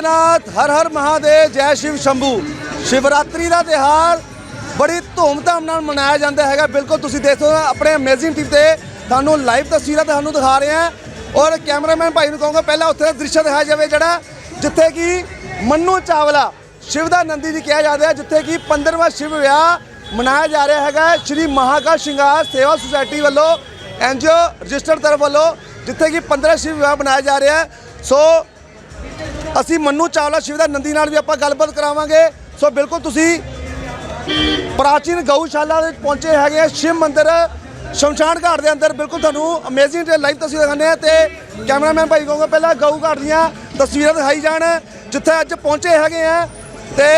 ਭੋਲੇਨਾਥ ਹਰ ਹਰ ਮਹਾਦੇਵ, ਜੈ ਸ਼ਿਵ ਸ਼ੰਭੂ। ਸ਼ਿਵਰਾਤਰੀ ਦਾ ਤਿਹਾਰ ਬੜੀ ਧੂਮਧਾਮ ਨਾਲ ਮਨਾਇਆ ਜਾਂਦਾ ਹੈਗਾ। ਬਿਲਕੁਲ ਤੁਸੀਂ ਦੇਖ ਸਕਦੇ ਹੋ, ਆਪਣੇ ਅਮੇਜ਼ਿੰਗ ਟੀਵੀ ਤੇ ਤੁਹਾਨੂੰ ਲਾਈਵ ਤਸਵੀਰਾਂ ਤੁਹਾਨੂੰ ਦਿਖਾ ਰਹੇ ਹਾਂ। ਔਰ ਕੈਮਰਾਮੈਨ ਭਾਈ ਨੂੰ ਕਹੂੰਗਾ, ਪਹਿਲਾਂ ਉੱਥੇ ਦਾ ਦ੍ਰਿਸ਼ ਦਿਖਾਇਆ ਜਾਵੇ ਜਿਹੜਾ, ਜਿੱਥੇ ਕਿ ਮੰਨੂ ਚਾਵਲਾ, ਸ਼ਿਵ ਦਾ ਨੰਦੀ ਜੀ ਕਿਹਾ ਜਾਂਦਾ ਹੈ ਜਿੱਥੇ ਕਿ 15ਵਾਂ ਸ਼ਿਵ ਵਿਆਹ ਮਨਾਇਆ ਜਾ ਰਿਹਾ ਹੈਗਾ। ਸ਼੍ਰੀ ਮਹਾਕਾਲ ਸ਼ਿੰਗਾਰ ਸੇਵਾ ਸੁਸਾਇਟੀ ਵੱਲੋਂ ਐਨਜੀਓ ਰਜਿਸਟਰਡ ਤਰਫ ਵੱਲੋਂ, ਜਿੱਥੇ ਕਿ 15 ਸ਼ਿਵ ਵਿਆਹ ਮਨਾਇਆ ਜਾ ਰਿਹਾ ਹੈ। ਸੋ ਅਸੀਂ ਮੰਨੂ ਚਾਵਲਾ ਸ਼ਿਵ ਦਾ ਨੰਦੀ ਨਾਲ ਵੀ ਆਪਾਂ ਗੱਲਬਾਤ ਕਰਾਵਾਂਗੇ। ਸੋ ਬਿਲਕੁਲ ਤੁਸੀਂ ਪ੍ਰਾਚੀਨ ਗਊਸ਼ਾਲਾ ਦੇ ਵਿੱਚ ਪਹੁੰਚੇ ਹੈਗੇ ਆ, ਸ਼ਿਵ ਮੰਦਿਰ, ਸ਼ਮਸ਼ਾਨ ਘਾਟ ਦੇ ਅੰਦਰ। ਬਿਲਕੁਲ ਤੁਹਾਨੂੰ ਅਮੇਜ਼ਿੰਗ ਤੇ ਲਾਈਵ ਤਸਵੀਰ ਦਿਖਾਉਂਦੇ ਆ ਤੇ ਕੈਮਰਾਮੈਨ ਭਾਈ ਕਹੂੰਗਾ, ਪਹਿਲਾਂ ਗਊ ਘਾਟ ਦੀਆਂ ਤਸਵੀਰਾਂ ਦਿਖਾਈ ਜਾਣ, ਜਿੱਥੇ ਅੱਜ ਪਹੁੰਚੇ ਹੈਗੇ ਆ ਤੇ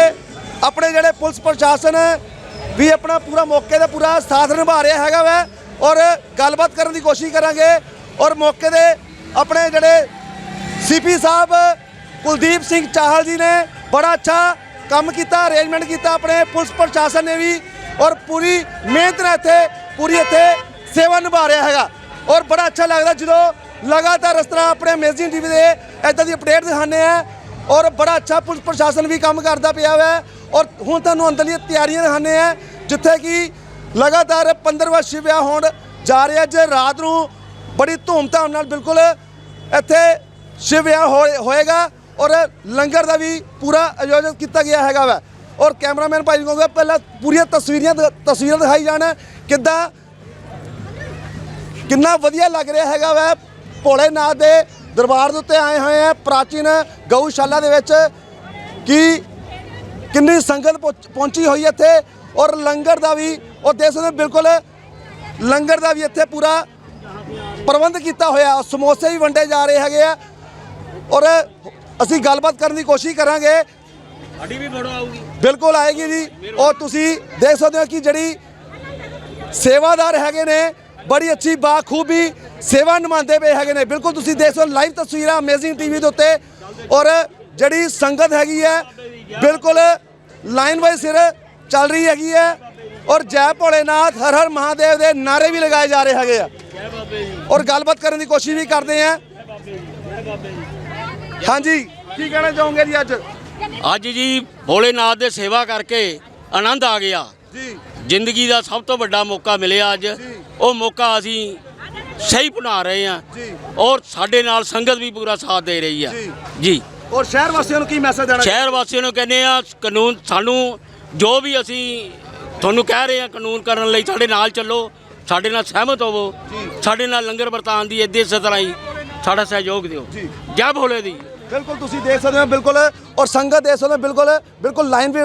ਆਪਣੇ ਜਿਹੜੇ ਪੁਲਿਸ ਪ੍ਰਸ਼ਾਸਨ ਵੀ ਆਪਣਾ ਪੂਰਾ ਮੌਕੇ ਦਾ ਪੂਰਾ ਸਾਥ ਨਿਭਾ ਰਿਹਾ ਹੈਗਾ ਵੈ ਔਰ ਗੱਲਬਾਤ ਕਰਨ ਦੀ ਕੋਸ਼ਿਸ਼ ਕਰਾਂਗੇ ਔਰ ਮੌਕੇ ਦੇ ਆਪਣੇ ਜਿਹੜੇ ਸੀਪੀ ਸਾਹਿਬ ਕੁਲਦੀਪ ਸਿੰਘ ਚਾਹਲ ਜੀ ਨੇ ਬੜਾ ਅੱਛਾ ਕੰਮ ਕੀਤਾ ਅਰੇਂਜਮੈਂਟ ਕੀਤਾ ਆਪਣੇ ਪੁਲਿਸ ਪ੍ਰਸ਼ਾਸਨ ਨੇ ਵੀ ਔਰ ਪੂਰੀ ਮਿਹਨਤ ਨਾਲ ਇੱਥੇ, ਪੂਰੀ ਇੱਥੇ ਸੇਵਾ ਨਿਭਾ ਰਿਹਾ ਹੈਗਾ। ਔਰ ਬੜਾ ਅੱਛਾ ਲੱਗਦਾ ਜਦੋਂ ਲਗਾਤਾਰ ਇਸ ਤਰ੍ਹਾਂ ਆਪਣੇ ਅਮੇਜ਼ਿੰਗ ਟੀਵੀ ਦੇ ਇਦਾਂ ਦੀ ਅਪਡੇਟ ਦਿਖਾਉਂਦੇ ਆ ਔਰ ਬੜਾ ਅੱਛਾ ਪੁਲਿਸ ਪ੍ਰਸ਼ਾਸਨ ਵੀ ਕੰਮ ਕਰਦਾ ਪਿਆ ਹੈ ਔਰ ਹੁਣ ਤੁਹਾਨੂੰ ਅੰਦਰਲੀਆਂ ਤਿਆਰੀਆਂ ਦਿਖਾਉਂਦੇ ਆ, ਜਿੱਥੇ ਕਿ ਲਗਾਤਾਰ 15ਵਾਂ ਸ਼ਿਵ ਵਿਆਹ ਹੋਣ ਜਾ ਰਿਹਾ ਅੱਜ ਰਾਤ ਨੂੰ ਬੜੀ ਧੂਮਧਾਮ ਨਾਲ ਬਿਲਕੁਲ ਇੱਥੇ ਸ਼ਿਵ ਵਿਆਹ ਹੋਏ- ਹੋਏਗਾ। ਔਰ ਲੰਗਰ ਦਾ ਵੀ ਪੂਰਾ ਆਯੋਜਨ ਕੀਤਾ ਗਿਆ ਹੈਗਾ ਵਾ। ਔਰ ਕੈਮਰਾਮੈਨ ਭਾਈ ਨੂੰ ਕਹੂੰਗਾ, ਪਹਿਲਾਂ ਪੂਰੀਆਂ ਤਸਵੀਰਾਂ ਤਸਵੀਰਾਂ ਦਿਖਾਈ ਜਾਣ, ਕਿੱਦਾਂ ਕਿੰਨਾ ਵਧੀਆ ਲੱਗ ਰਿਹਾ ਹੈਗਾ ਵਾ। ਭੋਲੇਨਾਥ ਦੇ ਦਰਬਾਰ ਦੇ ਉੱਤੇ ਆਏ ਹੋਏ ਆ, ਪ੍ਰਾਚੀਨ ਗਊਸ਼ਾਲਾ ਦੇ ਵਿੱਚ, ਕਿ ਕਿੰਨੀ ਸੰਗਤ ਪਹੁੰਚ- ਪਹੁੰਚੀ ਹੋਈ ਇੱਥੇ। ਔਰ ਲੰਗਰ ਦਾ ਵੀ, ਔਰ ਦੇਖ ਸਕਦੇ ਹੋ, ਬਿਲਕੁਲ ਲੰਗਰ ਦਾ ਵੀ ਇੱਥੇ ਪੂਰਾ ਪ੍ਰਬੰਧ ਕੀਤਾ ਹੋਇਆ। ਸਮੋਸੇ ਵੀ ਵੰਡੇ ਜਾ ਰਹੇ ਹੈਗੇ ਆ। ਔਰ ਅਸੀਂ ਗੱਲਬਾਤ ਕਰਨ ਦੀ ਕੋਸ਼ਿਸ਼ ਕਰਾਂਗੇ। ਸਾਡੀ ਵੀ ਫੋਟੋ ਆਊਗੀ। ਬਿਲਕੁਲ ਆਏਗੀ ਜੀ। ਔਰ ਤੁਸੀਂ ਦੇਖ ਸਕਦੇ ਹੋ ਕਿ ਜਿਹੜੀ ਸੇਵਾਦਾਰ ਹੈਗੇ ਨੇ ਬੜੀ ਅੱਛੀ ਬਾਖੂਬੀ ਸੇਵਾ ਨਿਭਾਉਂਦੇ ਪਏ ਹੈਗੇ ਨੇ। ਬਿਲਕੁਲ ਤੁਸੀਂ ਦੇਖ ਸਕਦੇ ਲਾਈਵ ਤਸਵੀਰਾਂ ਅਮੇਜ਼ਿੰਗ ਟੀਵੀ ਦੇ ਉੱਤੇ। ਔਰ ਜਿਹੜੀ ਸੰਗਤ ਹੈਗੀ ਹੈ ਬਿਲਕੁਲ ਲਾਈਨ ਬਾਈ ਸਿਰ ਚੱਲ ਰਹੀ ਹੈਗੀ ਹੈ। ਔਰ ਜੈ ਭੋਲੇਨਾਥ ਹਰ ਹਰ ਮਹਾਦੇਵ ਦੇ ਨਾਰੇ ਵੀ ਲਗਾਏ ਜਾ ਰਹੇ ਹੈਗੇ ਆ। ਔਰ ਗੱਲਬਾਤ ਕਰਨ ਦੀ ਕੋਸ਼ਿਸ਼ ਵੀ ਕਰਦੇ ਆ। ਹਾਂਜੀ। ਕੀ ਕਹਿਣਾ ਚਾਹੋਗੇ ਜੀ ਅੱਜ? ਅੱਜ ਜੀ ਭੋਲੇਨਾਥ ਦੇ ਸੇਵਾ ਕਰਕੇ ਆਨੰਦ ਆ ਗਿਆ। ਜੀ। ਜ਼ਿੰਦਗੀ ਦਾ ਸਭ ਤੋਂ ਵੱਡਾ ਮੌਕਾ ਮਿਲਿਆ ਅੱਜ। ਉਹ ਮੌਕਾ ਅਸੀਂ ਸਹੀ ਬਣਾ ਰਹੇ ਹਾਂ। ਜੀ। ਔਰ ਸਾਡੇ ਨਾਲ ਸੰਗਤ ਵੀ ਪੂਰਾ ਸਾਥ ਦੇ ਰਹੀ ਆ। ਜੀ। ਜੀ। ਔਰ ਸ਼ਹਿਰ ਵਾਸੀਆਂ ਨੂੰ ਕੀ ਮੈਸੇਜ ਦੇਣਾ ਸ਼ਹਿਰ ਵਾਸੀਆਂ ਨੂੰ ਕਹਿੰਦੇ ਆ ਕਾਨੂੰਨ ਸਾਨੂੰ ਜੋ ਵੀ ਅਸੀਂ ਤੁਹਾਨੂੰ ਕਹਿ ਰਹੇ ਆ ਕਾਨੂੰਨ ਕਰਨ ਲਈ ਸਾਡੇ ਨਾਲ ਚੱਲੋ ਸਾਡੇ ਨਾਲ ਸਹਿਮਤ ਹੋਵੋ। ਸਾਡੇ ਨਾਲ ਲੰਗਰ ਵਰਤਾਨ ਦੀ ਇੱਦੇ ਇਸੇ ਤਰ੍ਹਾਂ ਹੀ ਸਾਡਾ ਸਹਿਯੋਗ ਦਿਓ। ਜੀ। ਜੈ ਭੋਲੇ ਦੀ। ਬਿਲਕੁਲ ਤੁਸੀਂ ਦੇਖ ਸਕਦੇ ਹੋ, ਬਿਲਕੁਲ। ਔਰ ਸੰਗਤ ਦੇਖ ਸਕਦੇ ਹੋ ਬਿਲਕੁਲ ਬਿਲਕੁਲ ਲਾਈਨ ਵੀ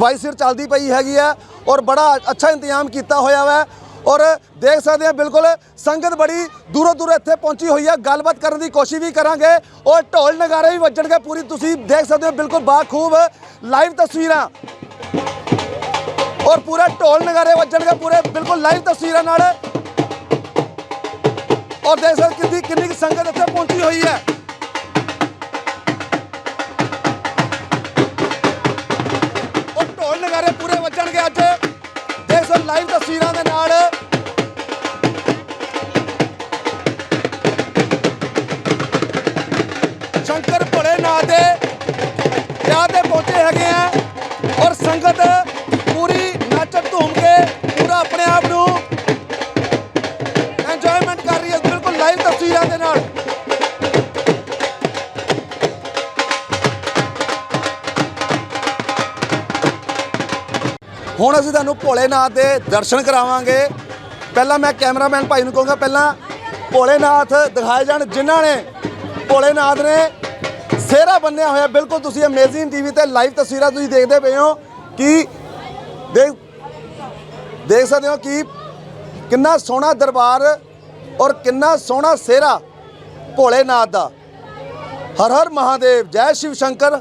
ਵਾਈ ਸਿਰ ਚੱਲਦੀ ਪਈ ਹੈਗੀ ਆ ਔਰ ਬੜਾ ਅੱਛਾ ਇੰਤਜ਼ਾਮ ਕੀਤਾ ਹੋਇਆ ਵਾ। ਔਰ ਦੇਖ ਸਕਦੇ ਆ ਬਿਲਕੁਲ ਸੰਗਤ ਬੜੀ ਦੂਰੋਂ ਦੂਰੋਂ ਇੱਥੇ ਪਹੁੰਚੀ ਹੋਈ ਆ ਗੱਲਬਾਤ ਕਰਨ ਦੀ ਕੋਸ਼ਿਸ਼ ਵੀ ਕਰਾਂਗੇ। ਔਰ ਢੋਲ ਨਗਾਰੇ ਵੀ ਵੱਜਣਗੇ ਪੂਰੀ। ਤੁਸੀਂ ਦੇਖ ਸਕਦੇ ਹੋ, ਬਿਲਕੁਲ ਬਾਖੂਬ ਲਾਈਵ ਤਸਵੀਰਾਂ। ਔਰ ਪੂਰਾ ਢੋਲ ਨਗਾਰੇ ਵੱਜਣਗੇ ਪੂਰੇ, ਬਿਲਕੁਲ ਲਾਈਵ ਤਸਵੀਰਾਂ ਨਾਲ। ਔਰ ਦੇਖ ਸਕਦੇ ਕਿੰਨੀ ਕਿੰਨੀ ਕੁ ਸੰਗਤ ਇੱਥੇ ਪਹੁੰਚੀ ਹੋਈ ਹੈ। ਪੂਰੇ ਅੱਜ। ਦੇਖ ਸਕਦੇ ਲਾਈਵ ਤਸਵੀਰਾਂ ਦੇ ਨਾਲ। ਸ਼ੰਕਰ ਭੋਲੇਨਾਥ ਦੇ ਵਿਆਹ ਤੇ ਪਹੁੰਚੇ ਹੈਗੇ ਆ ਔਰ ਸੰਗਤ ਹੁਣ ਅਸੀਂ ਤੁਹਾਨੂੰ ਭੋਲੇਨਾਥ ਦੇ ਦਰਸ਼ਨ ਕਰਾਵਾਂਗੇ। ਪਹਿਲਾਂ ਮੈਂ ਕੈਮਰਾਮੈਨ ਭਾਈ ਨੂੰ ਕਹੂੰਗਾ, ਪਹਿਲਾਂ ਭੋਲੇਨਾਥ ਦਿਖਾਏ ਜਾਣ ਜਿਨ੍ਹਾਂ ਨੇ ਭੋਲੇਨਾਥ ਨੇ ਸਿਹਰਾ ਬੰਨਿਆ ਹੋਇਆ। ਬਿਲਕੁਲ ਤੁਸੀਂ ਅਮੇਜ਼ਿੰਗ ਟੀਵੀ ਤੇ ਲਾਈਵ ਤਸਵੀਰਾਂ ਤੁਸੀਂ ਦੇਖਦੇ ਪਏ ਹੋ ਕਿ ਦੇਖ ਦੇਖ ਸਕਦੇ ਹੋ ਕਿ ਕਿੰਨਾ ਸੋਹਣਾ ਦਰਬਾਰ ਔਰ ਕਿੰਨਾ ਸੋਹਣਾ ਸਿਹਰਾ ਭੋਲੇਨਾਥ ਦਾ। ਹਰ ਹਰ ਮਹਾਦੇਵ। ਜੈ ਸ਼ਿਵ ਸ਼ੰਕਰ।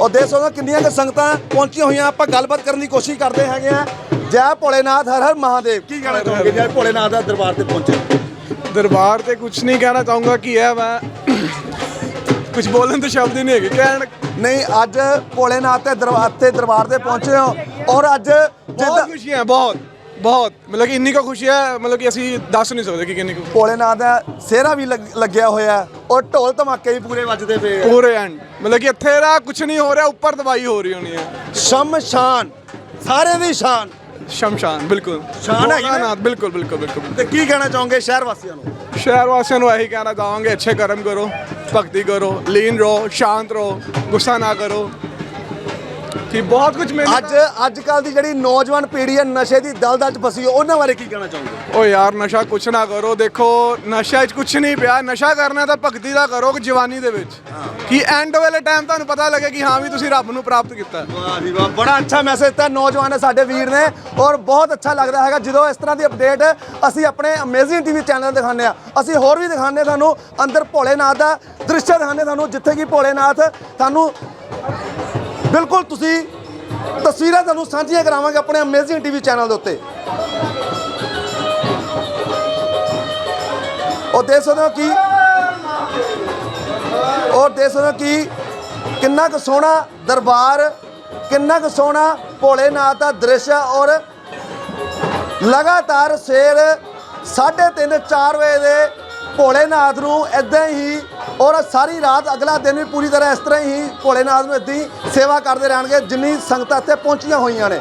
ਔਰ ਦੇਖ ਸਕਦੇ ਹੋ ਕਿੰਨੀਆਂ ਕੁ ਸੰਗਤਾਂ ਪਹੁੰਚੀਆਂ ਹੋਈਆਂ ਆਪਾਂ ਗੱਲਬਾਤ ਕਰਨ ਦੀ ਕੋਸ਼ਿਸ਼ ਕਰਦੇ ਹੈਗੇ ਆ ਜੈ ਭੋਲੇਨਾਥ ਹਰ ਹਰ ਮਹਾਦੇਵ। ਕੀ ਕਹਿਣਾ ਚਾਹੋਗੇ? ਜੈ ਭੋਲੇਨਾਥ ਦਾ ਦਰਬਾਰ ਤੇ ਪਹੁੰਚੇ। ਦਰਬਾਰ ਤੇ ਕੁਝ ਨਹੀਂ ਕਹਿਣਾ ਚਾਹੂੰਗਾ ਕੀ ਹੈ ਮੈਂ ਕੁਝ ਬੋਲਣ ਤੋਂ ਸ਼ਬਦ ਹੀ ਨਹੀਂ ਹੈਗੇ। ਕਹਿਣ ਨਹੀਂ ਅੱਜ ਭੋਲੇਨਾਥ ਦੇ ਦਰਬਾਰ ਤੇ ਦਰਬਾਰ ਤੇ ਪਹੁੰਚੇ ਹੋ। ਔਰ ਅੱਜ ਬਹੁਤ ਜਿੱਦਾਂ ਖੁਸ਼ੀ ਹੈ ਬਹੁਤ। ਬਹੁਤ। ਮਤਲਬ ਕਿ ਇੰਨੀ ਕੁ ਖੁਸ਼ੀ ਹੈ ਮਤਲਬ ਕਿ ਅਸੀਂ ਦੱਸ ਨਹੀਂ ਸਕਦੇ ਕਿ ਕਿੰਨੀ ਕੁ ਭੋਲੇਨਾਥ ਦਾ ਸਿਹਰਾ ਵੀ ਲੱਗ- ਲੱਗਿਆ ਹੋਇਆ ਹੈ ਔਰ ਢੋਲ ਧਮਾਕੇ ਵੀ ਪੂਰੇ ਵੱਜਦੇ ਪਏ ਆ। ਪੂਰੇ ਐਂਡ। ਮਤਲਬ ਕਿ ਇੱਥੇ ਦਾ ਕੁਝ ਨਹੀਂ ਹੋ ਰਿਹਾ ਉੱਪਰ ਦਵਾਈ ਹੋ ਰਹੀ ਹੋਣੀ ਹੈ। ਸ਼ਮਸ਼ਾਨ ਸਾਰੇ ਦੀ ਸ਼ਾਨ। ਸ਼ਮਸ਼ਾਨ ਬਿਲਕੁਲ। ਸ਼ਾਨ ਹੈਗੀ ਨਾ? ਭੋਲਾਨਾਥ, ਬਿਲਕੁਲ ਬਿਲਕੁਲ ਬਿਲਕੁਲ। ਤੇ ਕੀ ਕਹਿਣਾ ਚਾਹੋਗੇ ਸ਼ਹਿਰ ਵਾਸੀਆਂ ਨੂੰ? ਸ਼ਹਿਰ ਵਾਸੀਆਂ ਨੂੰ ਇਹੀ ਕਹਿਣਾ ਚਾਹਾਂਗੇ ਅੱਛੇ ਕਰਮ ਕਰੋ ਭਗਤੀ ਕਰੋ ਲੀਨ ਰਹੋ ਸ਼ਾਂਤ ਰਹੋ ਗੁੱਸਾ ਨਾ ਕਰੋ। ਕਿ ਬਹੁਤ ਕੁਝ ਮੈਨੂੰ ਅੱਜ ਅੱਜ ਕੱਲ ਦੀ ਜਿਹੜੀ ਨੌਜਵਾਨ ਪੀੜ੍ਹੀ ਹੈ ਨਸ਼ੇ ਦੀ ਦਲਦਲ 'ਚ ਫਸੀ ਹੈ ਉਹਨਾਂ ਬਾਰੇ ਕੀ ਕਹਿਣਾ ਚਾਹੋਗੇ? ਓ ਯਾਰ ਨਸ਼ਾ ਕੁਛ ਨਾ ਕਰੋ ਦੇਖੋ ਨਸ਼ਾ 'ਚ ਕੁਛ ਨਹੀਂ ਪਿਆ। ਨਸ਼ਾ ਕਰਨਾ ਤਾਂ ਭਗਤੀ ਦਾ ਕਰੋ ਜਵਾਨੀ ਦੇ ਵਿੱਚ। ਕਿ ਐਂਡ ਵੇਲੇ ਟਾਈਮ ਤੁਹਾਨੂੰ ਪਤਾ ਲੱਗੇ ਕਿ ਹਾਂ ਵੀ ਤੁਸੀਂ ਰੱਬ ਨੂੰ ਪ੍ਰਾਪਤ ਕੀਤਾ। ਵਾਹ ਜੀ ਵਾਹ ਬੜਾ ਅੱਛਾ ਮੈਸੇਜ ਤਾਂ ਨੌਜਵਾਨ ਸਾਡੇ ਵੀਰ ਨੇ ਔਰ ਬਹੁਤ ਅੱਛਾ ਲੱਗਦਾ ਹੈਗਾ। ਜਦੋਂ ਇਸ ਤਰ੍ਹਾਂ ਦੀ ਅਪਡੇਟ ਅਸੀਂ ਆਪਣੇ ਅਮੇਜ਼ਿੰਗ ਟੀਵੀ ਚੈਨਲ ਦਿਖਾਉਂਦੇ ਆ ਅਸੀਂ ਹੋਰ ਵੀ ਦਿਖਾਉਂਦੇ ਤੁਹਾਨੂੰ। ਅੰਦਰ ਭੋਲੇਨਾਥ ਦਾ ਦ੍ਰਿਸ਼ ਦਿਖਾਉਂਦੇ ਤੁਹਾਨੂੰ ਜਿੱਥੇ ਕਿ ਭੋਲੇਨਾਥ ਤੁਹਾਨੂੰ ਬਿਲਕੁਲ ਤੁਸੀਂ ਤਸਵੀਰਾਂ ਤੁਹਾਨੂੰ ਸਾਂਝੀਆਂ ਕਰਾਵਾਂਗੇ ਆਪਣੇ ਅਮੇਜ਼ਿੰਗ ਟੀਵੀ ਚੈਨਲ ਦੇ ਉੱਤੇ। ਉਹ ਦੇਖ ਸਕਦੇ ਹੋ ਕਿ ਔਰ ਦੇਖ ਸਕਦੇ ਹੋ ਕਿ ਕਿੰਨਾ ਕੁ ਸੋਹਣਾ ਦਰਬਾਰ, ਕਿੰਨਾ ਕੁ ਸੋਹਣਾ ਭੋਲੇਨਾਥ ਦਾ ਦ੍ਰਿਸ਼ ਹੈ ਔਰ ਲਗਾਤਾਰ ਸਵੇਰ 3:30 4 ਵਜੇ ਦੇ ਭੋਲੇਨਾਥ ਨੂੰ ਇਦਾਂ ਹੀ ਔਰ ਸਾਰੀ ਰਾਤ ਅਗਲਾ ਦਿਨ ਵੀ ਪੂਰੀ ਤਰ੍ਹਾਂ ਇਸ ਤਰ੍ਹਾਂ ਹੀ ਭੋਲੇਨਾਥ ਨੂੰ ਇਦਾਂ ਹੀ ਸੇਵਾ ਕਰਦੇ ਰਹਿਣਗੇ, ਜਿੰਨੀ ਸੰਗਤਾਂ ਇੱਥੇ ਪਹੁੰਚੀਆਂ ਹੋਈਆਂ ਨੇ।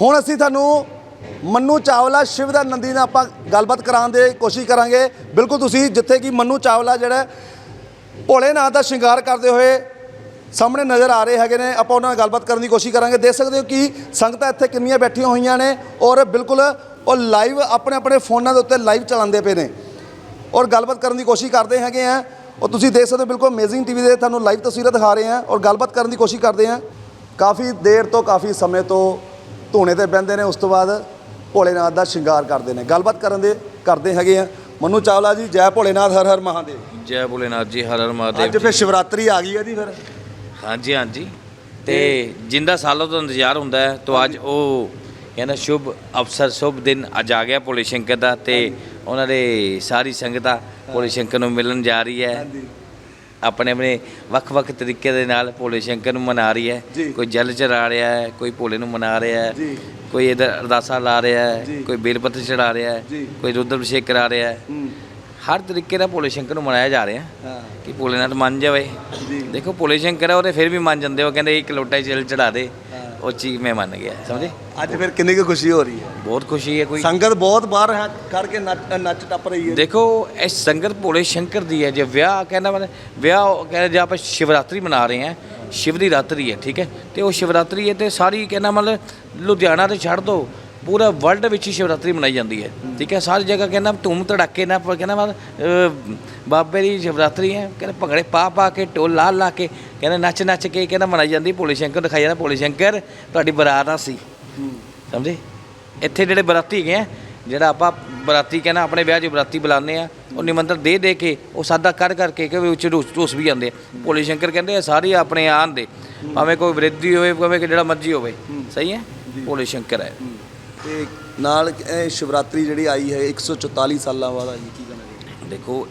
ਹੁਣ ਅਸੀਂ ਤੁਹਾਨੂੰ ਮੰਨੂ ਚਾਵਲਾ, ਸ਼ਿਵ ਦਾ ਨੰਦੀ ਨਾਲ ਆਪਾਂ ਗੱਲਬਾਤ ਕਰਾਉਣ ਦੀ ਕੋਸ਼ਿਸ਼ ਕਰਾਂਗੇ। ਬਿਲਕੁਲ ਤੁਸੀਂ ਜਿੱਥੇ ਕਿ ਮੰਨੂ ਚਾਵਲਾ ਜਿਹੜਾ ਭੋਲੇ ਭੋਲੇਨਾਥ ਦਾ ਸ਼ਿੰਗਾਰ ਕਰਦੇ ਹੋਏ ਸਾਹਮਣੇ ਨਜ਼ਰ ਆ ਰਹੇ ਹੈਗੇ ਨੇ, ਆਪਾਂ ਉਹਨਾਂ ਨਾਲ ਗੱਲਬਾਤ ਕਰਨ ਦੀ ਕੋਸ਼ਿਸ਼ ਕਰਾਂਗੇ। ਦੇਖ ਸਕਦੇ ਹੋ ਕਿ ਸੰਗਤਾਂ ਇੱਥੇ ਕਿੰਨੀਆਂ ਬੈਠੀਆਂ ਹੋਈਆਂ ਨੇ ਔਰ ਬਿਲਕੁਲ ਉਹ ਲਾਈਵ ਆਪਣੇ ਆਪਣੇ ਫੋਨਾਂ ਦੇ ਉੱਤੇ ਲਾਈਵ ਚਲਾਉਂਦੇ ਪਏ ਨੇ। ਔਰ ਗੱਲਬਾਤ ਕਰਨ ਦੀ ਕੋਸ਼ਿਸ਼ ਕਰਦੇ ਹੈਗੇ ਆ। ਔਰ ਤੁਸੀਂ ਦੇਖ ਸਕਦੇ ਹੋ ਬਿਲਕੁਲ ਅਮੇਜ਼ਿੰਗ ਟੀਵੀ ਦੇ ਤੁਹਾਨੂੰ ਲਾਈਵ ਤਸਵੀਰਾਂ ਦਿਖਾ ਰਹੇ ਆ ਔਰ ਗੱਲਬਾਤ ਕਰਨ ਦੀ ਕੋਸ਼ਿਸ਼ ਕਰਦੇ ਆ। ਕਾਫੀ ਦੇਰ ਤੋਂ, ਕਾਫੀ ਸਮੇਂ ਤੋਂ ਧੂਣੇ ਤੇ ਬਹਿੰਦੇ ਨੇ ਉਸ ਤੋਂ ਬਾਅਦ ਭੋਲੇਨਾਥ ਦਾ ਸ਼ਿੰਗਾਰ ਕਰਦੇ ਨੇ। ਗੱਲਬਾਤ ਕਰਨ ਦੇ ਕਰਦੇ ਹੈਗੇ ਆ। ਮਨੂ ਚਾਵਲਾ ਜੀ ਜੈ ਭੋਲੇਨਾਥ ਹਰ ਹਰ ਮਹਾਦੇਵ। ਜੈ ਭੋਲੇਨਾਥ ਜੀ ਹਰ ਹਰ ਮਹਾਦੇਵ ਅੱਜ ਫਿਰ ਸ਼ਿਵਰਾਤਰੀ ਆ ਗਈ ਹੈ ਜੀ ਫਿਰ। ਹਾਂਜੀ ਹਾਂਜੀ। ਤੇ ਜਿੰਦਾ ਸਾਲੋਂ ਤੋਂ ਇੰਤਜ਼ਾਰ ਹੁੰਦਾ ਹੈ ਤੋਂ ਅੱਜ ਉਹ ਕਹਿੰਦਾ ਸ਼ੁਭ ਅਵਸਰ ਸ਼ੁਭ ਦਿਨ ਅੱਜ ਆ ਗਿਆ ਭੋਲੇ ਸ਼ੰਕਰ ਦਾ ਤੇ ਉਹਨਾਂ ਦੇ ਸਾਰੀ ਸੰਗਤਾਂ ਭੋਲੇ ਸ਼ੰਕਰ ਨੂੰ ਮਿਲਣ ਜਾ ਰਹੀ ਹੈ। ਆਪਣੇ ਆਪਣੇ ਵੱਖ-ਵੱਖ ਤਰੀਕੇ ਦੇ ਨਾਲ ਭੋਲੇ ਸ਼ੰਕਰ ਨੂੰ ਮਨਾ ਰਹੀ ਹੈ। ਕੋਈ ਜਲ ਚੜਾ ਰਿਹਾ ਹੈ ਕੋਈ ਭੋਲੇ ਨੂੰ ਮਨਾ ਰਿਹਾ ਹੈ। ਕੋਈ ਇਧਰ ਅਰਦਾਸਾ ਲਾ ਰਿਹਾ ਹੈ। ਕੋਈ ਬੇਲਪੱਤਰ ਚੜਾ ਰਿਹਾ ਹੈ। ਕੋਈ ਰੁਦਰ ਅਭਿਸ਼ੇਕ ਕਰਾ ਰਿਹਾ ਹੈ। ਹਰ ਤਰੀਕੇ ਨਾਲ ਭੋਲੇ ਸ਼ੰਕਰ ਨੂੰ ਮਨਾਇਆ ਜਾ ਰਿਹਾ ਹਾਂ ਕਿ ਭੋਲੇਨਾਥ ਮੰਨ ਜਾਵੇ। ਦੇਖੋ ਭੋਲੇ ਸ਼ੰਕਰ ਹੈ ਉਹਦੇ ਫਿਰ ਵੀ ਮੰਨ ਜਾਂਦੇ ਉਹ ਕਹਿੰਦੇ ਇੱਕ ਲੋਟਾ ਜਲ ਚੜਾ ਦੇ। ਉਹ ਚੀਜ਼ ਮੈਂ ਮੰਨ ਗਿਆ ਸਮਝੇ? ਅੱਜ ਫਿਰ ਕਿੰਨੀ ਕੁ ਖੁਸ਼ੀ ਹੋ ਰਹੀ ਹੈ? ਬਹੁਤ ਖੁਸ਼ੀ ਹੈ ਕੋਈ। ਸੰਗਤ ਬਹੁਤ ਬਾਹਰ ਹੈ ਕਰਕੇ ਨੱਚ ਨੱਚ ਟੱਪ ਰਹੀ ਹੈ। ਦੇਖੋ ਇਹ ਸੰਗਤ ਭੋਲੇ ਸ਼ੰਕਰ ਦੀ ਹੈ ਜੇ ਵਿਆਹ ਕਹਿੰਦਾ ਮਤਲਬ ਵਿਆਹ ਕਹਿੰਦਾ ਜੇ ਆਪਾਂ ਸ਼ਿਵਰਾਤਰੀ ਮਨਾ ਰਹੇ ਹਾਂ ਸ਼ਿਵ ਦੀ ਰਾਤਰੀ ਹੈ ਠੀਕ ਹੈ? ਤੇ ਉਹ ਸ਼ਿਵਰਾਤਰੀ ਹੈ ਤੇ ਸਾਰੀ ਕਹਿੰਦਾ ਮਤਲਬ ਲੁਧਿਆਣਾ ਤੇ ਛੱਡ ਦੋ ਪੂਰਾ ਵਰਲਡ ਵਿੱਚ ਹੀ ਸ਼ਿਵਰਾਤਰੀ ਮਨਾਈ ਜਾਂਦੀ ਹੈ ਠੀਕ ਹੈ? ਸਾਰੀ ਜਗ੍ਹਾ ਕਹਿੰਦਾ ਧੂਮ ਧੜਾਕੇ ਨਾਲ ਕਹਿੰਦਾ ਮਤਲਬ ਬਾਬੇ ਦੀ ਸ਼ਿਵਰਾਤਰੀ ਹੈ ਕਹਿੰਦਾ ਭੰਗੜੇ ਪਾ ਪਾ ਕੇ ਢੋਲ ਲਾ ਲਾ ਕੇ ਕਹਿੰਦਾ ਨੱਚ ਨੱਚ ਕੇ ਕਹਿੰਦਾ ਮਨਾਈ ਜਾਂਦੀ ਭੋਲੇ ਸ਼ੰਕਰ ਦਿਖਾਈ ਜਾਂਦਾ ਭੋਲੇ ਸ਼ੰਕਰ ਤੁਹਾਡੀ ਬਰਾਤ ਆ ਸੀ। ਸਮਝੇ? ਇੱਥੇ ਜਿਹੜੇ ਬਰਾਤੀ ਹੈਗੇ ਆ ਜਿਹੜਾ ਆਪਾਂ ਬਰਾਤੀ ਕਹਿੰਦਾ ਆਪਣੇ ਵਿਆਹ 'ਚ ਬਰਾਤੀ ਬੁਲਾਉਂਦੇ ਆ ਉਹ ਨਿਮੰਤਰਣ ਦੇ ਦੇ ਕੇ ਉਹ ਸਾਦਾ ਕਰ ਕਰਕੇ ਕਿ ਢੂਸ ਢੂਸ ਵੀ ਜਾਂਦੇ ਆ। ਭੋਲੇ ਸ਼ੰਕਰ ਕਹਿੰਦੇ ਆ ਸਾਰੇ ਆਪਣੇ ਆਣ ਦੇ ਭਾਵੇਂ ਕੋਈ ਵਿਰੋਧੀ ਹੋਵੇ ਭਾਵੇਂ ਕਿ ਜਿਹੜਾ ਮਰਜ਼ੀ ਹੋਵੇ। ਸਹੀ ਹੈ? ਭੋਲੇ ਸ਼ੰਕਰ ਹੈ। ਤੇ ਨਾਲ ਇਹ ਸ਼ਿਵਰਾਤਰੀ ਜਿਹੜੀ ਆਈ ਹੈ 144 ਸਾਲਾਂ ਬਾਅਦ ਆਈ ਕੀ ਕਹਿਣਾ? ਦੇਖੋ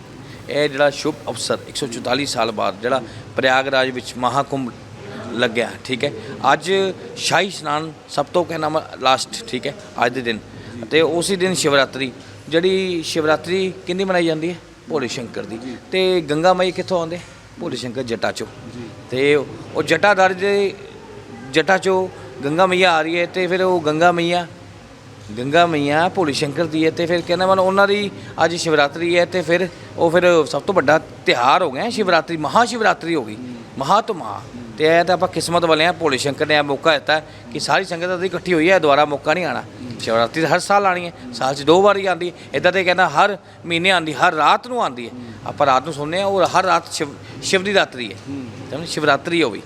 ਇਹ ਜਿਹੜਾ ਸ਼ੁਭ ਅਵਸਰ 144 ਸਾਲ ਬਾਅਦ ਜਿਹੜਾ ਪ੍ਰਯਾਗਰਾਜ ਵਿੱਚ ਮਹਾਕੁੰਭ ਲੱਗਿਆ ਠੀਕ ਹੈ। ਅੱਜ ਸ਼ਾਹੀ ਇਸ਼ਨਾਨ ਸਭ ਤੋਂ ਕਹਿਣਾ ਲਾਸਟ ਠੀਕ ਹੈ ਅੱਜ ਦੇ ਦਿਨ। ਤੇ ਉਸੇ ਦਿਨ ਸ਼ਿਵਰਾਤਰੀ ਜਿਹੜੀ ਸ਼ਿਵਰਾਤਰੀ ਕਿੰਦੀ ਮਨਾਈ ਜਾਂਦੀ ਹੈ? ਭੋਲੇ ਸ਼ੰਕਰ ਦੀ। ਤੇ ਗੰਗਾ ਮਾਈ ਕਿੱਥੋਂ ਆਉਂਦੇ? ਭੋਲੇ ਸ਼ੰਕਰ ਜਟਾ ਚੋਂ। ਤੇ ਉਹ ਜਟਾਧਰ ਦੇ ਜਟਾ ਚੋਂ ਗੰਗਾ ਮਈਆ ਆ ਰਹੀ ਹੈ ਤੇ ਫਿਰ ਉਹ ਗੰਗਾ ਮਈਆ ਗੰਗਾ ਮਈਆ ਭੋਲੇ ਸ਼ੰਕਰ ਦੀ ਹੈ ਤੇ ਫਿਰ ਕਹਿੰਦਾ ਮਨ ਉਹਨਾਂ ਦੀ ਅੱਜ ਸ਼ਿਵਰਾਤਰੀ ਹੈ ਤੇ ਫਿਰ ਉਹ ਫਿਰ ਸਭ ਤੋਂ ਵੱਡਾ ਤਿਹਾਰ ਹੋ ਗਿਆ ਸ਼ਿਵਰਾਤਰੀ ਮਹਾ ਸ਼ਿਵਰਾਤਰੀ ਹੋ ਗਈ। ਮਹਾ ਤੋਂ ਮਹਾ ਤੇ ਇਹ ਤਾਂ ਆਪਾਂ ਕਿਸਮਤ ਵਾਲੇ ਆ ਭੋਲੇ ਸ਼ੰਕਰ ਨੇ ਇਹ ਮੌਕਾ ਦਿੱਤਾ ਕਿ ਸਾਰੀ ਸੰਗਤ ਦੀ ਇਕੱਠੀ ਹੋਈ ਹੈ ਦੁਬਾਰਾ ਮੌਕਾ ਨਹੀਂ ਆਣਾ ਸ਼ਿਵਰਾਤਰੀ ਤਾਂ ਹਰ ਸਾਲ ਆਣੀ ਹੈ ਸਾਲ 'ਚ ਦੋ ਵਾਰੀ ਆਉਂਦੀ ਹੈ। ਇਦਾਂ ਤੇ ਕਹਿੰਦਾ ਹਰ ਮਹੀਨੇ ਆਉਂਦੀ ਹਰ ਰਾਤ ਨੂੰ ਆਉਂਦੀ ਹੈ। ਆਪਾਂ ਰਾਤ ਨੂੰ ਸੁਣਦੇ ਆ ਉਹ ਹਰ ਰਾਤ ਸ਼ਿਵ ਸ਼ਿਵ ਦੀ ਰਾਤਰੀ ਹੈ। ਸਮਝ ਸ਼ਿਵਰਾਤਰੀ ਹੋਈ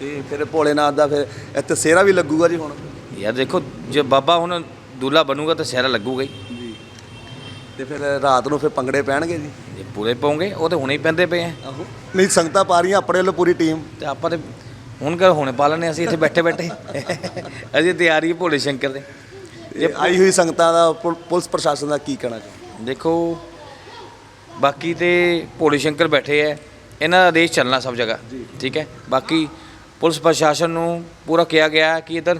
ਤੇ ਫਿਰ ਭੋਲੇਨਾਥ ਦਾ ਫਿਰ ਇੱਥੇ ਸੇਰਾ ਵੀ ਲੱਗੂਗਾ ਜੀ ਹੁਣ? ਯਾਰ ਦੇਖੋ ਜੇ ਬਾਬਾ ਹੁਣ ਦੂਲਾ ਬਣੂਗਾ ਤਾਂ ਸਿਹਰਾ ਲੱਗੂਗਾ ਹੀ। ਤੇ ਫਿਰ ਰਾਤ ਨੂੰ ਫਿਰ ਪੰਗੜੇ ਪੈਣਗੇ ਜੀ। ਜੇ ਪੂਰੇ ਪਾਉਂਗੇ ਉਹ ਤੇ ਹੁਣੇ ਹੀ ਪੈਂਦੇ ਪਏ ਆ। ਆਹੋ। ਨਹੀਂ ਸੰਗਤਾਂ ਪਾ ਰਹੀਆਂ ਆਪਣੇ ਵੱਲੋਂ ਪੂਰੀ ਟੀਮ। ਤੇ ਆਪਾਂ ਤੇ ਹੁਣ ਕਰ ਹੁਣੇ ਪਾ ਲੈਣੇ ਅਸੀਂ ਇੱਥੇ ਬੈਠੇ ਬੈਠੇ। ਅਜੇ ਤਿਆਰੀ ਹੈ ਭੋਲੇ ਸ਼ੰਕਰ ਦੇ। ਇਹ ਆਈ ਹੋਈ ਸੰਗਤਾਂ ਦਾ ਪੁਲ- ਪੁਲਿਸ ਪ੍ਰਸ਼ਾਸਨ ਦਾ ਕੀ ਕਹਿਣਾ ਚਾਹੁੰਦੇ ਦੇਖੋ ਬਾਕੀ ਤੇ ਭੋਲੇ ਸ਼ੰਕਰ ਬੈਠੇ ਐ ਇਹਨਾਂ ਦਾ ਦੇਸ਼ ਚੱਲਣਾ ਸਭ ਜਗ੍ਹਾ ਠੀਕ ਹੈ? ਬਾਕੀ ਪੁਲਿਸ ਪ੍ਰਸ਼ਾਸਨ ਨੂੰ ਪੂਰਾ ਕਿਹਾ ਗਿਆ ਹੈ ਕਿ ਇਧਰ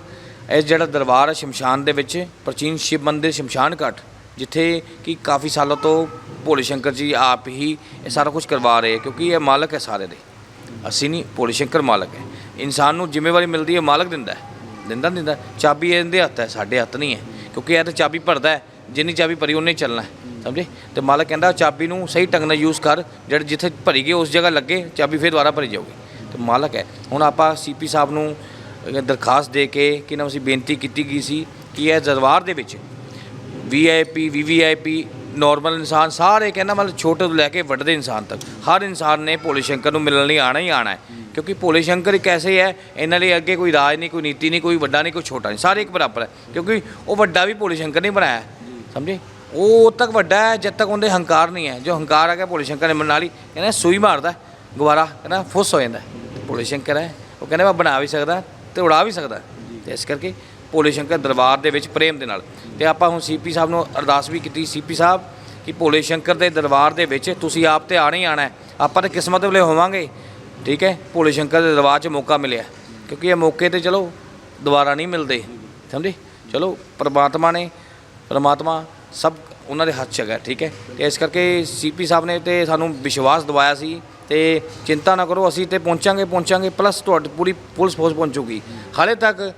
ਇਹ ਜਿਹੜਾ ਦਰਬਾਰ ਹੈ ਸ਼ਮਸ਼ਾਨ ਦੇ ਵਿੱਚ ਪ੍ਰਾਚੀਨ ਸ਼ਿਵ ਮੰਦਿਰ ਸ਼ਮਸ਼ਾਨ ਘਾਟ ਜਿੱਥੇ ਕਿ ਕਾਫੀ ਸਾਲਾਂ ਤੋਂ ਭੋਲੇ ਸ਼ੰਕਰ ਜੀ ਆਪ ਹੀ ਇਹ ਸਾਰਾ ਕੁਝ ਕਰਵਾ ਰਹੇ ਕਿਉਂਕਿ ਇਹ ਮਾਲਕ ਹੈ ਸਾਰੇ ਦੇ। ਅਸੀਂ ਨਹੀਂ, ਭੋਲੇ ਸ਼ੰਕਰ ਮਾਲਕ ਹੈ। ਇਨਸਾਨ ਨੂੰ ਜ਼ਿੰਮੇਵਾਰੀ ਮਿਲਦੀ ਹੈ ਮਾਲਕ ਦਿੰਦਾ ਹੈ। ਦਿੰਦਾ ਨਹੀਂ ਦਿੰਦਾ, ਚਾਬੀ ਇਹਦੇ ਹੱਥ ਹੈ, ਸਾਡੇ ਹੱਥ ਨਹੀਂ ਹੈ। ਕਿਉਂਕਿ ਇਹ ਤਾਂ ਚਾਬੀ ਭਰਦਾ ਹੈ, ਜਿੰਨੀ ਚਾਬੀ ਭਰੀ ਉਹਨੇ ਚੱਲਣਾ ਸਮਝੇ? ਤੇ ਮਾਲਕ ਕਹਿੰਦਾ, ਚਾਬੀ ਨੂੰ ਸਹੀ ਢੰਗ ਨਾਲ ਯੂਜ਼ ਕਰ, ਜਿਹੜੇ ਜਿੱਥੇ ਭਰੀ ਗਈ, ਉਸ ਜਗ੍ਹਾ ਲੱਗੇ, ਚਾਬੀ ਫਿਰ ਦੁਬਾਰਾ ਭਰੀ ਜਾਊਗੀ। ਤੇ ਮਾਲਕ ਹੈ। ਹੁਣ ਆਪਾਂ ਸੀਪੀ ਸਾਹਿਬ ਨੂੰ ਦਰਖਾਸਤ ਦੇ ਕੇ, ਕਿ ਨਾ ਅਸੀਂ ਬੇਨਤੀ ਕੀਤੀ ਗਈ ਸੀ ਕਿ ਇਹ ਦਰਬਾਰ ਦੇ ਵਿੱਚ ਵੀਆਈਪੀ ਵੀਵੀਆਈਪੀ ਨਾਰਮਲ ਇਨਸਾਨ ਸਾਰੇ ਕਹਿੰਦਾ ਮਤਲਬ ਛੋਟੇ ਤੋਂ ਲੈ ਕੇ ਵੱਡੇ ਇਨਸਾਨ ਤੱਕ। ਹਰ ਇਨਸਾਨ ਨੇ ਭੋਲੇ ਸ਼ੰਕਰ ਨੂੰ ਮਿਲਣ ਲਈ ਆਣਾ ਹੀ ਆਣਾ ਹੈ। ਕਿਉਂਕਿ ਭੋਲੇ ਸ਼ੰਕਰ ਇੱਕ ਐਸੇ ਹੈ ਇਹਨਾਂ ਲਈ ਅੱਗੇ ਕੋਈ ਰਾਜ ਨਹੀਂ ਕੋਈ ਨੀਤੀ ਨਹੀਂ ਕੋਈ ਵੱਡਾ ਨਹੀਂ ਕੋਈ ਛੋਟਾ ਨਹੀਂ। ਸਾਰੇ ਇੱਕ ਬਰਾਬਰ ਹੈ। ਕਿਉਂਕਿ ਉਹ ਵੱਡਾ ਵੀ ਭੋਲੇ ਸ਼ੰਕਰ ਨੇ ਬਣਾਇਆ ਸਮਝੇ? ਉਹ ਉਦ ਤੱਕ ਵੱਡਾ ਹੈ ਜਦ ਤੱਕ ਉਹਦੇ ਹੰਕਾਰ ਨਹੀਂ ਹੈ। ਜੋ ਹੰਕਾਰ ਆ ਗਿਆ ਭੋਲੇ ਸ਼ੰਕਰ ਨੇ ਬਣਾ ਲਈ ਕਹਿੰਦਾ ਸੂਈ ਮਾਰਦਾ ਹੈ, ਗਵਾਰਾ ਕਹਿੰਦਾ ਫੁੱਸ ਹੋ ਜਾਂਦਾ ਹੈ। ਭੋਲੇ ਸ਼ੰਕਰ ਹੈ। ਉਹ ਕਹਿੰਦਾ ਮੈਂ ਬਣਾ ਵੀ ਸਕਦਾ ਤੇ ਉਡਾ ਵੀ ਸਕਦਾ ਤੇ ਇਸ ਕਰਕੇ ਭੋਲੇ ਸ਼ੰਕਰ ਦਰਬਾਰ ਦੇ ਵਿੱਚ ਪ੍ਰੇਮ ਦੇ ਨਾਲ। ਤੇ ਆਪਾਂ ਹੁਣ ਸੀਪੀ ਸਾਹਿਬ ਨੂੰ ਅਰਦਾਸ ਵੀ ਕੀਤੀ। ਸੀਪੀ ਸਾਹਿਬ, ਕਿ ਭੋਲੇ ਸ਼ੰਕਰ ਦੇ ਦਰਬਾਰ ਦੇ ਵਿੱਚ ਤੁਸੀਂ ਆਪ ਤੇ ਆਣਾ ਹੀ ਆਣਾ ਆਪਾਂ ਤਾਂ ਕਿਸਮਤ ਵਾਲੇ ਹੋਵਾਂਗੇ। ਠੀਕ ਹੈ? ਭੋਲੇ ਸ਼ੰਕਰ ਦੇ ਦਰਬਾਰ 'ਚ ਮੌਕਾ ਮਿਲਿਆ। ਕਿਉਂਕਿ ਇਹ ਮੌਕੇ ਤੇ ਚਲੋ, ਦੁਬਾਰਾ ਨਹੀਂ ਮਿਲਦੇ। ਸਮਝੇ? ਚਲੋ, ਪ੍ਰਮਾਤਮਾ ਨੇ, ਪ੍ਰਮਾਤਮਾ ਸਭ ਉਹਨਾਂ ਦੇ ਹੱਥ 'ਚ ਹੈਗਾ। ਠੀਕ ਹੈ? ਤੇ ਇਸ ਕਰਕੇ ਸੀਪੀ ਸਾਹਿਬ ਨੇ ਤੇ ਸਾਨੂੰ ਵਿਸ਼ਵਾਸ ਦਿਵਾਇਆ ਸੀ। ਤੇ ਚਿੰਤਾ ਨਾ ਕਰੋ, ਅਸੀਂ ਤੇ ਪਹੁੰਚਾਂਗੇ ਪਹੁੰਚਾਂਗੇ ਪਲੱਸ ਤੁਹਾਡੀ ਪੂਰੀ ਪੁਲਿਸ ਫੋਰਸ ਪਹੁੰਚੂਗੀ। ਹਾਲੇ ਤੱਕ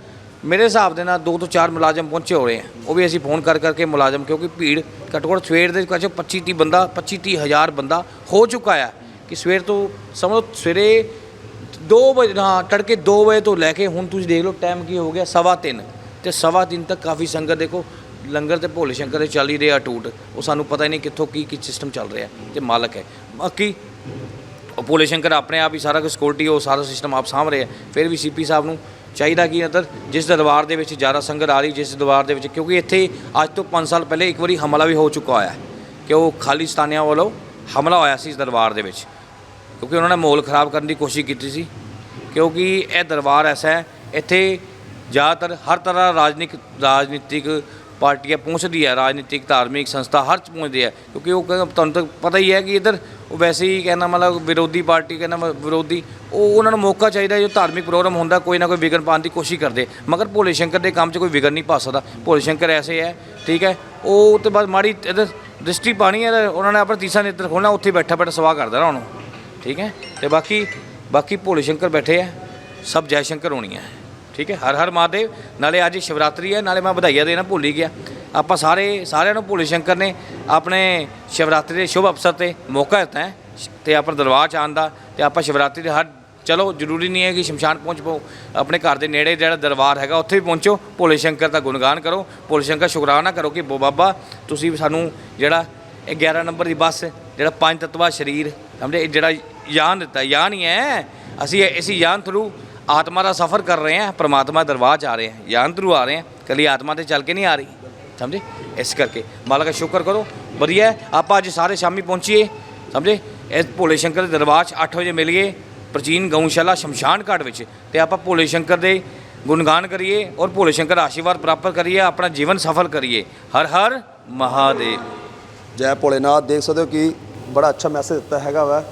ਮੇਰੇ ਹਿਸਾਬ ਦੇ ਨਾਲ ਦੋ ਤੋਂ ਚਾਰ ਮੁਲਾਜ਼ਮ ਪਹੁੰਚੇ ਹੋ ਰਹੇ ਆ। ਉਹ ਵੀ ਅਸੀਂ ਫੋਨ ਕਰ ਕਰਕੇ ਮੁਲਾਜ਼ਮ, ਕਿਉਂਕਿ ਭੀੜ ਘੱਟੋ ਘੱਟ ਸਵੇਰ ਦੇ ਵਿੱਚ 25 30 ਬੰਦਾ 25 30 ਹਜ਼ਾਰ ਬੰਦਾ ਹੋ ਚੁੱਕਾ ਆ ਕਿ ਸਵੇਰ ਤੋਂ ਸਮਝੋ ਸਵੇਰੇ 2 ਵਜੇ, ਹਾਂ, ਤੜਕੇ 2 ਵਜੇ ਤੋਂ ਲੈ ਕੇ ਹੁਣ ਤੁਸੀਂ ਦੇਖ ਲਓ ਟਾਈਮ ਕੀ ਹੋ ਗਿਆ, ਸਵਾ ਤਿੰਨ। ਤੇ ਸਵਾ ਤਿੰਨ ਤੱਕ ਕਾਫੀ ਸੰਗਤ ਦੇਖੋ, ਲੰਗਰ ਤੇ ਭੋਲੇ ਸ਼ੰਕਰ ਦੇ ਚੱਲ ਹੀ ਰਿਹਾ ਟੂਟ ਉਹ ਸਾਨੂੰ ਪਤਾ ਹੀ ਨਹੀਂ ਕਿੱਥੋਂ ਕੀ ਕੀ ਸਿਸਟਮ ਚੱਲ ਰਿਹਾ ਤੇ ਮਾਲਕ ਹੈ। ਬਾਕੀ ਭੋਲੇ ਸ਼ੰਕਰ ਆਪਣੇ ਆਪ ਹੀ ਸਾਰਾ ਕੁਝ ਸਿਕਿਉਰਿਟੀ ਉਹ ਸਾਰਾ ਸਿਸਟਮ ਆਪ ਸਾਂਭ ਰਿਹਾ ਫਿਰ ਵੀ ਸੀਪੀ ਸਾਹਿਬ ਨੂੰ ਚਾਹੀਦਾ ਕਿ ਅੰਦਰ? ਜਿਸ ਦਰਬਾਰ ਦੇ ਵਿੱਚ ਜ਼ਿਆਦਾ ਸੰਗਤ ਆ ਰਹੀ, ਜਿਸ ਦਰਬਾਰ ਦੇ ਵਿੱਚ, ਕਿਉਂਕਿ ਇੱਥੇ ਅੱਜ ਤੋਂ 5 ਸਾਲ ਪਹਿਲੇ ਇੱਕ ਵਾਰੀ ਹਮਲਾ ਵੀ ਹੋ ਚੁੱਕਾ ਹੋਇਆ ਕਿ ਉਹ ਖਾਲਿਸਤਾਨੀਆਂ ਵੱਲੋਂ ਹਮਲਾ ਹੋਇਆ ਸੀ ਇਸ ਦਰਬਾਰ ਦੇ ਵਿੱਚ। ਕਿਉਂਕਿ ਉਹਨਾਂ ਨੇ ਮਾਹੌਲ ਖਰਾਬ ਕਰਨ ਦੀ ਕੋਸ਼ਿਸ਼ ਕੀਤੀ ਸੀ। ਕਿਉਂਕਿ ਇਹ ਦਰਬਾਰ ਐਸਾ ਹੈ, ਇੱਥੇ ਜ਼ਿਆਦਾਤਰ ਹਰ ਤਰ੍ਹਾਂ ਰਾਜਨੀਤਿਕ ਰਾਜਨੀਤਿਕ ਪਾਰਟੀਆਂ ਪਹੁੰਚਦੀ ਹੈ, ਰਾਜਨੀਤਿਕ, ਧਾਰਮਿਕ ਸੰਸਥਾ ਹਰ ਚ ਪਹੁੰਚਦੀ ਹੈ। ਕਿਉਂਕਿ ਉਹ ਕਹਿੰਦਾ, ਤੁਹਾਨੂੰ ਤਾਂ ਪਤਾ ਹੀ ਹੈ ਕਿ ਇੱਧਰ ਉਹ ਵੈਸੇ ਹੀ ਕਹਿੰਦਾ ਮਤਲਬ ਵਿਰੋਧੀ ਪਾਰਟੀ, ਕਹਿੰਦਾ ਮ- ਵਿਰੋਧੀ ਉਹ ਉਹਨਾਂ ਨੂੰ ਮੌਕਾ ਚਾਹੀਦਾ ਜੋ ਧਾਰਮਿਕ ਪ੍ਰੋਗਰਾਮ ਹੁੰਦਾ, ਕੋਈ ਨਾ ਕੋਈ ਵਿਗਨ ਪਾਉਣ ਦੀ ਕੋਸ਼ਿਸ਼ ਕਰਦੇ। ਮਗਰ ਭੋਲੇ ਸ਼ੰਕਰ ਦੇ ਕੰਮ 'ਚ ਕੋਈ ਵਿਗਨ ਨਹੀਂ ਪਾ ਸਕਦਾ। ਭੋਲੇ ਸ਼ੰਕਰ ਐਸੇ ਹੈ, ਠੀਕ ਹੈ? ਉਹ ਤੇ ਬਸ ਮਾੜੀ ਇੱਧਰ ਦ੍ਰਿਸ਼ਟੀ ਪਾਣੀ ਹੈ, ਤੇ ਉਹਨਾਂ ਨੇ ਆਪਣਾ ਤੀਸਰਾ ਨੇਤਰ ਖੋਲ੍ਹਣਾ, ਉੱਥੇ ਬੈਠਾ ਬੈਠਾ ਸਵਾਹ ਕਰ ਦੇਣਾ ਉਹਨੂੰ। ਠੀਕ ਹੈ? ਤੇ ਬਾਕੀ ਬਾਕੀ ਭੋਲੇ ਸ਼ੰਕਰ ਬੈਠੇ ਆ ਸਭ ਜੈ ਸ਼ੰਕਰ ਹੋਣੀ ਹੈ। ਠੀਕ ਹੈ? ਹਰ ਹਰ ਮਹਾਦੇਵ, ਨਾਲੇ ਅੱਜ ਸ਼ਿਵਰਾਤਰੀ ਹੈ, ਨਾਲੇ ਮੈਂ ਵਧਾਈਆਂ ਦੇਣਾ ਭੁੱਲ ਹੀ ਗਿਆ। ਆਪਾਂ ਸਾਰੇ, ਸਾਰਿਆਂ ਨੂੰ ਭੋਲੇ ਸ਼ੰਕਰ ਨੇ ਆਪਣੇ ਸ਼ਿਵਰਾਤਰੀ ਦੇ ਸ਼ੁਭ ਅਵਸਰ ਤੇ ਮੌਕਾ ਦਿੱਤਾ ਹੈ, ਤੇ ਆਪਣਾ ਦਰਬਾਰ 'ਚ ਆਉਣ ਦਾ, ਤੇ ਆਪਾਂ ਸ਼ਿਵਰਾਤਰੀ ਦੇ ਹਰ ਚਲੋ, ਜ਼ਰੂਰੀ ਨਹੀਂ ਹੈ ਕਿ ਸ਼ਮਸ਼ਾਨ ਪਹੁੰਚ ਪਾਓ। ਆਪਣੇ ਘਰ ਦੇ ਨੇੜੇ ਜਿਹੜਾ ਦਰਬਾਰ ਹੈਗਾ, ਉੱਥੇ ਵੀ ਪਹੁੰਚੋ। ਭੋਲੇ ਸ਼ੰਕਰ ਦਾ ਗੁਣਗਾਨ ਕਰੋ। ਭੋਲੇ ਸ਼ੰਕਰ, ਸ਼ੁਕਰਾਨਾ ਕਰੋ ਕਿ ਬੋ ਬਾਬਾ, ਤੁਸੀਂ ਸਾਨੂੰ ਜਿਹੜਾ ਇਹ 11 ਨੰਬਰ ਦੀ ਬੱਸ, ਜਿਹੜਾ ਪੰਜ ਤਤਵਾ ਸਰੀਰ, ਸਮਝੇ? ਜਿਹੜਾ ਯਾਨ ਦਿੱਤਾ, ਯਾਨ ਹੀ ਹੈ। ਅਸੀਂ ਇਸੇ ਯਾਨ ਥਰੂ ਆਤਮਾ ਦਾ ਸਫ਼ਰ ਕਰ ਰਹੇ ਹਾਂ, ਪ੍ਰਮਾਤਮਾ ਦੇ ਦਰਬਾਰ 'ਚ ਆ ਰਹੇ ਹਾਂ। ਯਾਨ ਥਰੂ ਆ ਰਹੇ ਹਾਂ। ਕੱਲੀ ਆਤਮਾ ਤੇ ਚੱਲ ਕੇ ਨਹੀਂ ਆ ਰਹੀ, ਸਮਝੇ? ਇਸ ਕਰਕੇ ਮਾਲਕ ਦਾ ਸ਼ੁਕਰ ਕਰੋ। ਵਧੀਆ ਆਪਾਂ ਅੱਜ ਸਾਰੇ ਸ਼ਾਮੀ ਪਹੁੰਚੀਏ, ਸਮਝੇ? ਇਸ ਭੋਲੇ ਸ਼ੰਕਰ ਦੇ ਦਰਬਾਰ 'ਚ 8 ਵਜੇ ਮਿਲੀਏ। ਪ੍ਰਾਚੀਨ ਗਊਸ਼ਾਲਾ ਸ਼ਮਸ਼ਾਨ ਘਾਟ ਵਿੱਚ ਤੇ ਆਪਾਂ ਭੋਲੇ ਸ਼ੰਕਰ ਦੇ ਗੁਣਗਾਨ ਕਰੀਏ ਔਰ ਭੋਲੇ ਸ਼ੰਕਰ ਦਾ ਆਸ਼ੀਰਵਾਦ ਪ੍ਰਾਪਤ ਕਰੀਏ, ਆਪਣਾ ਜੀਵਨ ਸਫਲ ਕਰੀਏ। ਹਰ ਹਰ ਮਹਾਦੇਵ। ਜੈ ਭੋਲੇਨਾਥ, ਦੇਖ ਸਕਦੇ ਹੋ ਕਿ ਬੜਾ ਅੱਛਾ ਮੈਸੇਜ ਦਿੱਤਾ ਹੈਗਾ ਵਾ।